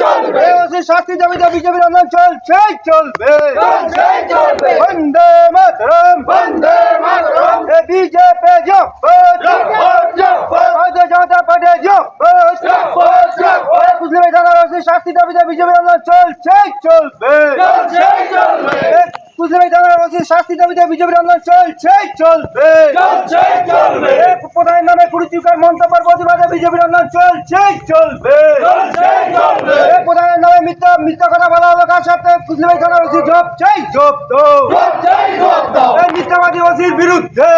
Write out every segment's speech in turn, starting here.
চলবে। ওসি শাস্তি দাবিতে বিজেপির আন্দোলন চলছে চলবে। বন্দে মাতরম। বন্দে মাতরম। এ বিজেপি জব্বর ভারতীয় জনতা পার্টি জব্বর মুসলিম থানার ওসি শাস্তি দাবিতে বিজেপির আন্দোলন চলছে চলবে। এ মুসলিম শাস্তি দাবিতে বিজেপির আন্দোলন চলছে চলবে। এ প্রধানের নামে কুরুচিকার মন্তব্যের প্রতিবাদে বিজেপির আন্দোলন চলছে চলবে। প্রধানের নামে মিথ্যা মিথ্যা কথা বলা হলো কার সাথে মুসলিম থানার ওসি জব চাই জব তো এই মিথ্যাবাদী ওসির বিরুদ্ধে।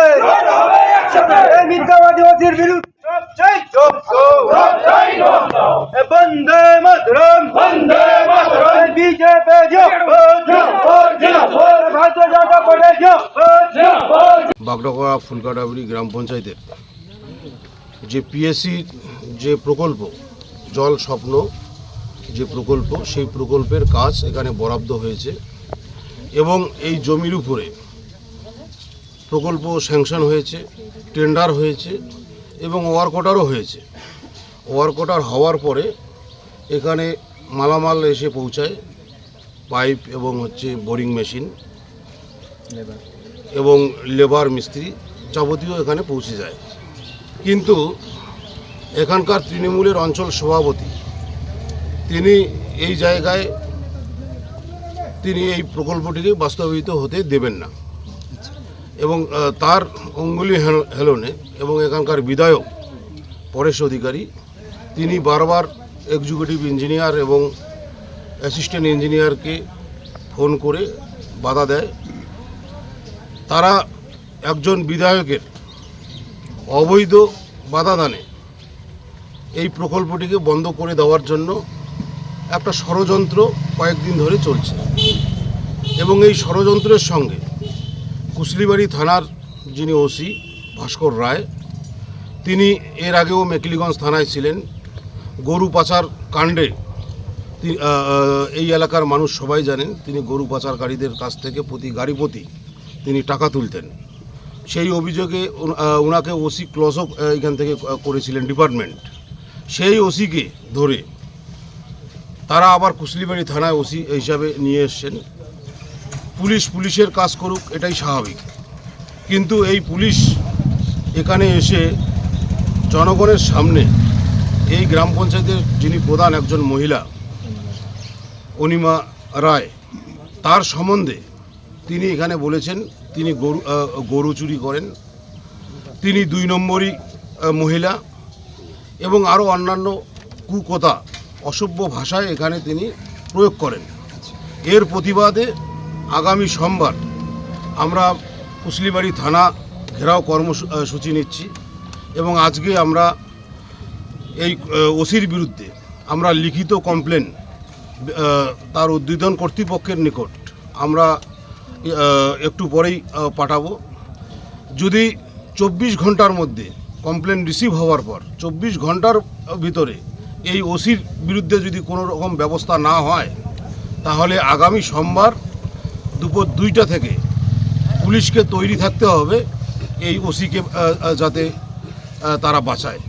এই মিথ্যাবাদী ওসির বিরুদ্ধে। বন্দে মাতরম। বন্দে মাতরম। বিজেপি ভারতীয় জনতা পার্টি জব্বর বাগডাকড়া ফুলকাটাবড়ি গ্রাম পঞ্চায়েতের যে পিএসসির যে প্রকল্প, জল স্বপ্ন যে প্রকল্প, সেই প্রকল্পের কাজ এখানে বরাদ্দ হয়েছে এবং এই জমির উপরে প্রকল্প স্যাংশন হয়েছে টেন্ডার হয়েছে এবং ওয়ার্কটারও হয়েছে। ওয়ার্কটার হওয়ার পরে এখানে মালামাল এসে পৌঁছায়, পাইপ এবং হচ্ছে বোরিং মেশিন। এবং লেবার মিস্ত্রি যাবতীয় এখানে পৌঁছে যায়। কিন্তু এখানকার তৃণমূলের অঞ্চল সভাপতি, তিনি এই জায়গায় তিনি এই প্রকল্পটিকে বাস্তবায়িত হতে দেবেন না। এবং তার অঙ্গুলি হেলনে এবং এখানকার বিধায়ক, পরেশ অধিকারী, তিনি বারবার এক্সিকিউটিভ ইঞ্জিনিয়ার এবং অ্যাসিস্ট্যান্ট ইঞ্জিনিয়ারকে ফোন করে বাধা দেয় তারা একজন বিধায়কের অবৈধ বাধাদানে এই প্রকল্পটিকে বন্ধ করে দেওয়ার জন্য একটা ষড়যন্ত্র কয়েকদিন ধরে চলছে। এবং এই ষড়যন্ত্রের সঙ্গে কুশলিবাড়ি থানার যিনি ওসি ভাস্কর রায়, তিনি এর আগেও মেকলিগঞ্জ থানায় ছিলেন। গরু পাচার কাণ্ডে এই এলাকার মানুষ সবাই জানেন, তিনি গরু পাচারকারীদের কাছ থেকে প্রতি গাড়ি প্রতি তিনি টাকা তুলতেন। সেই অভিযোগে ওনাকে ওসি ক্লসও এখান থেকে করেছিলেন ডিপার্টমেন্ট। সেই ওসিকে ধরে তারা আবার কুশলিবাড়ি থানায় ওসি হিসাবে নিয়ে এসছেন। পুলিশ পুলিশের কাজ করুক, এটাই স্বাভাবিক। কিন্তু এই পুলিশ এখানে এসে জনগণের সামনে এই গ্রাম পঞ্চায়েতের যিনি প্রধান একজন মহিলা, অনিমা রায়, তার সম্বন্ধে তিনি এখানে বলেছেন, তিনি গরু গরু চুরি করেন। তিনি দুই নম্বরই মহিলা এবং আরও অন্যান্য কুকথা, অসভ্য ভাষায় এখানে তিনি প্রয়োগ করেন। এর প্রতিবাদে আগামী সোমবার আমরা কুশলিবাড়ি থানা ঘেরাও কর্মসূচি নিচ্ছি এবং আজকে আমরা এই ওসির বিরুদ্ধে আমরা লিখিত কমপ্লেন তার উদ্বোধন কর্তৃপক্ষের নিকট আমরা একটু পরেই পাঠাবো। যদি চব্বিশ ঘণ্টার মধ্যে কমপ্লেন রিসিভ হওয়ার পর, চব্বিশ ঘণ্টার ভিতরে এই ওসির বিরুদ্ধে যদি কোনো রকম ব্যবস্থা না হয়, তাহলে আগামী সোমবার দুপুর দুইটা থেকে পুলিশকে তৈরি থাকতে হবে, এই ওসিকে যাতে তারা বাঁচায়।